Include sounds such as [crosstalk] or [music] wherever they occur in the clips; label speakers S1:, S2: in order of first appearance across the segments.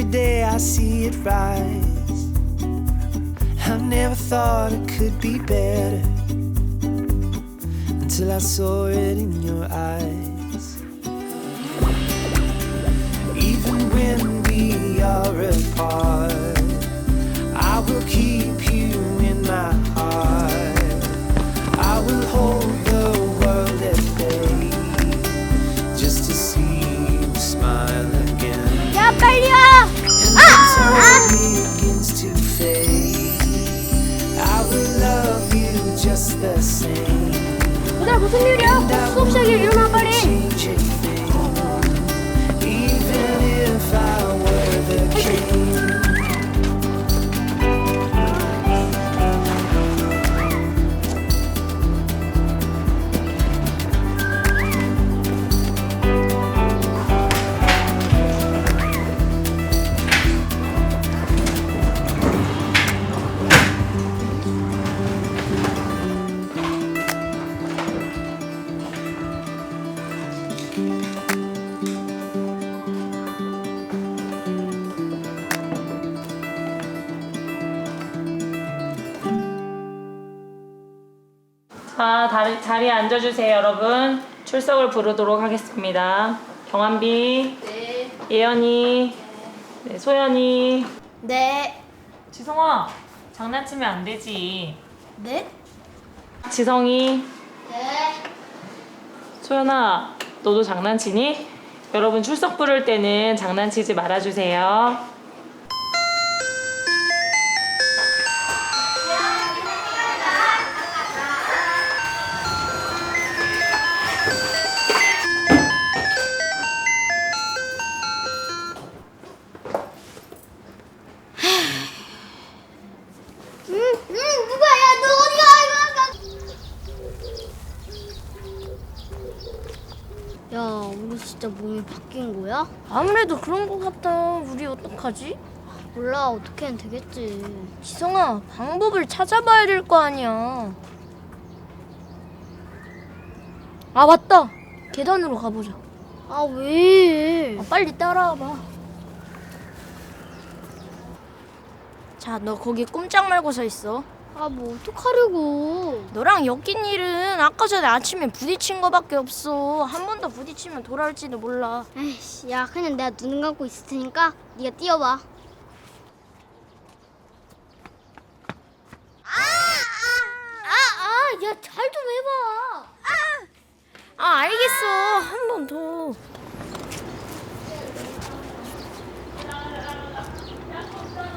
S1: every day I see it rise. I've never thought it could be better until I saw it in your eyes. Even when we are apart, I will keep you in my heart. I will hold
S2: 자, 다리, 자리에 앉아주세요, 여러분. 출석을 부르도록 하겠습니다. 경한비,
S3: 네
S2: 예연이, 네, 소연이.
S3: 네.
S2: 지성아, 장난치면 안 되지.
S3: 네?
S2: 지성이,
S3: 네.
S2: 소연아, 너도 장난치니? 여러분 출석 부를 때는 장난치지 말아주세요.
S3: 야, 우리 진짜 몸이 바뀐 거야?
S4: 아무래도 그런 것 같다. 우리 어떡하지?
S3: 몰라, 어떻게 하면 되겠지.
S4: 지성아, 방법을 찾아봐야 될 거 아니야. 아, 맞다. 계단으로 가보자.
S3: 아, 왜?
S4: 아, 빨리 따라와봐. 자, 너 거기 꼼짝 말고 서 있어.
S3: 아, 뭐 어떡하려고?
S4: 너랑 엮인 일은 아까 전에 아침에 부딪힌 거밖에 없어. 한 번 더 부딪히면 돌아올지도 몰라.
S3: 에이씨, 야, 그냥 내가 눈 감고 있을 테니까 네가 뛰어봐. 아, 아, 야, 잘 좀 해봐.
S4: 아, 알겠어. 한 번 더.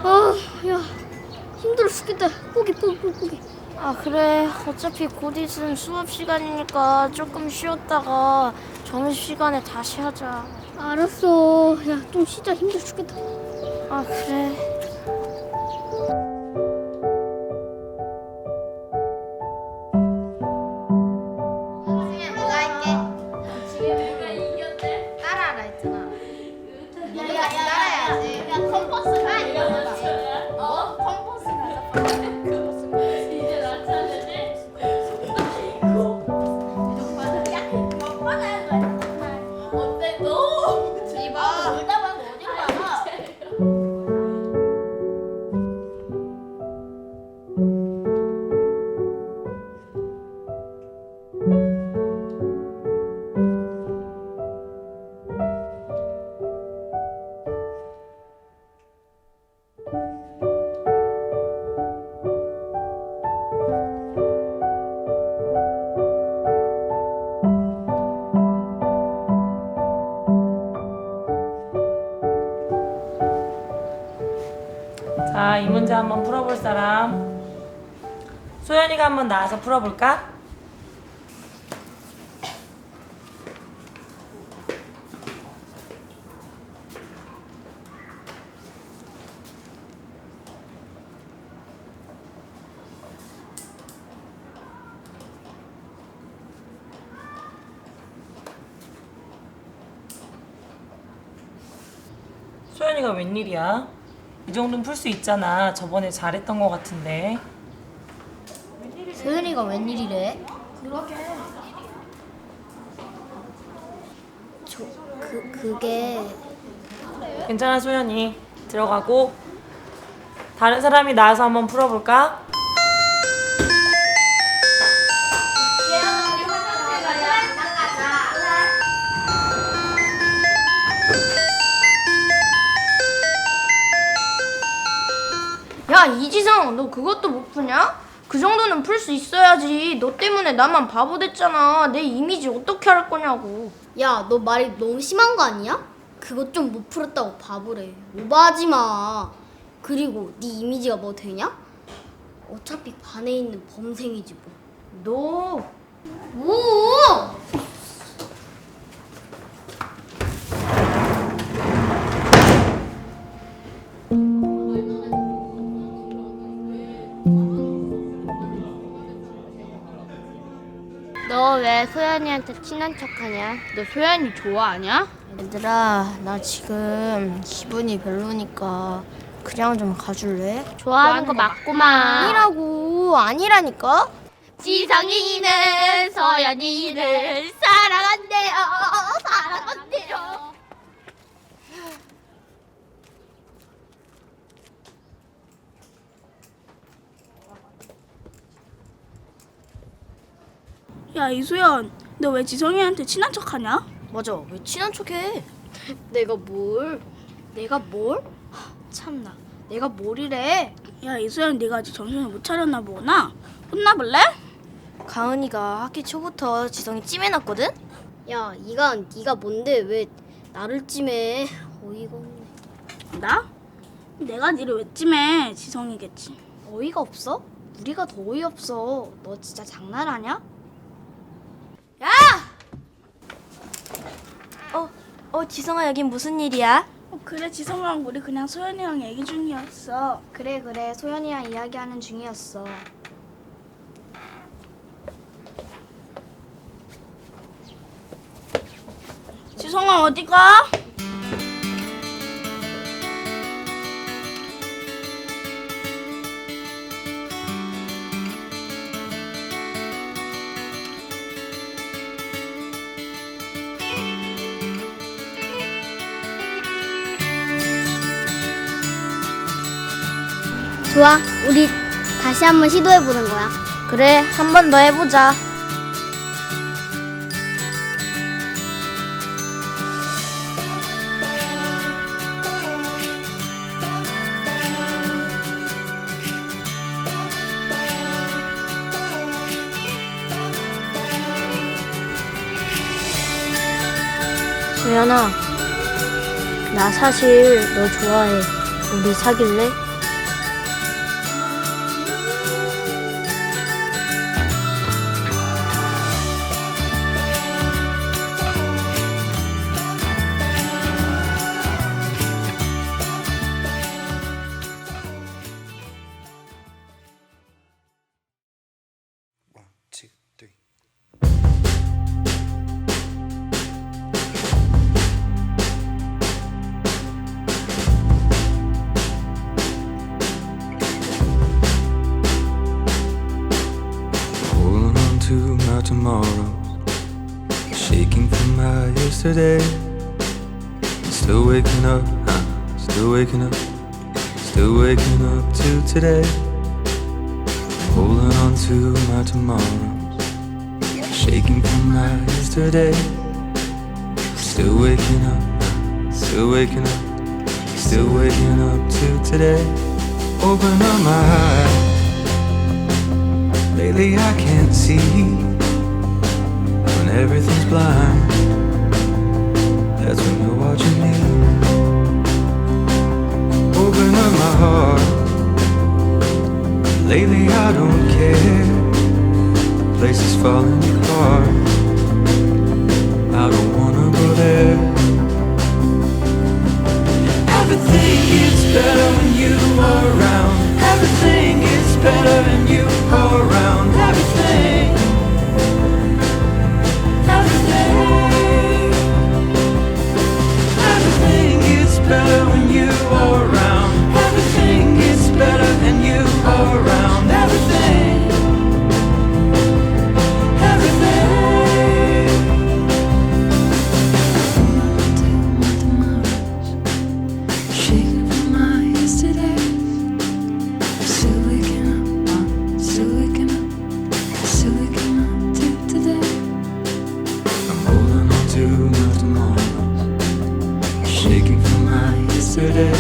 S3: 아, 야, 힘들어 죽겠다. 포기, 포기, 포기.
S4: 아 그래 어차피 곧 있으면 수업 시간이니까 조금 쉬었다가 점심시간에 다시 하자
S3: 알았어. 야, 좀 쉬자. 힘들어 죽겠다.
S4: 아 그래 Thank [laughs] you.
S2: 자, 이 문제 한번 풀어볼 사람. 소연이가 한번 나와서 풀어볼까? 소연이가 웬일이야? 이 정도는 풀 수 있잖아. 저번에 잘했던 것 같은데.
S4: 소연이가 웬일이래?
S3: 저, 그, 그게
S2: 괜찮아 소연이 들어가고 다른 사람이 나와서 한번 풀어볼까?
S4: 야 이지성 너 그것도 못 푸냐? 그 정도는 풀 수 있어야지 너 때문에 나만 바보 됐잖아 내 이미지 어떻게 할 거냐고
S3: 야 너 말이 너무 심한 거 아니야? 그것 좀못 풀었다고 바보래 오버하지 마 그리고 네 이미지가 뭐 되냐? 어차피 반에 있는 범생이지 뭐
S4: 너
S3: 뭐?
S4: 소연이한테 친한 척하냐?
S5: 너 소연이 좋아하냐?
S4: 얘들아 나 지금 기분이 별로니까 그냥 좀 가줄래?
S5: 좋아하는 거 맞구만.
S4: 아니라고 아니라니까
S5: 지성이는 소연이를 사랑한대요. 사랑한대요.
S6: 야 이소연 너 왜 지성이한테 친한 척하냐?
S4: 맞아 왜 친한 척해?
S3: 내가 뭘?
S4: 내가 뭘? 참나 내가 뭘 이래?
S6: 야 이소연 네가 아직 정신을 못 차렸나 보구나 혼나볼래?
S4: 가은이가 학기 초부터 지성이 찜해놨거든?
S3: 야 이간 네가 뭔데 왜 나를 찜해 어이가 없네
S6: 나? 내가 니를 왜 찜해 지성이겠지
S4: 어이가 없어? 우리가 더 어이없어 너 진짜 장난하냐? 야! 어, 어 지성아 여긴 무슨 일이야?
S6: 어, 그래 지성이랑 우리 그냥 소연이랑 얘기 중이었어
S4: 그래 그래 소연이랑 이야기하는 중이었어
S6: 지성아 어디 가?
S3: 좋아. 우리 다시 한번 시도해보는 거야.
S4: 그래 한 번 더 해보자. 소연아 나 사실 너 좋아해. 우리 사귈래?
S7: Yesterday. Still waking up, huh? Still waking up, still waking up to today. Holding on to my tomorrows, shaking from my yesterday. Still waking up, still waking up, still waking up to today. Open up my eyes. Lately I can't see when everything's blind. falling apart. I don't wanna go there. Everything. yesterday.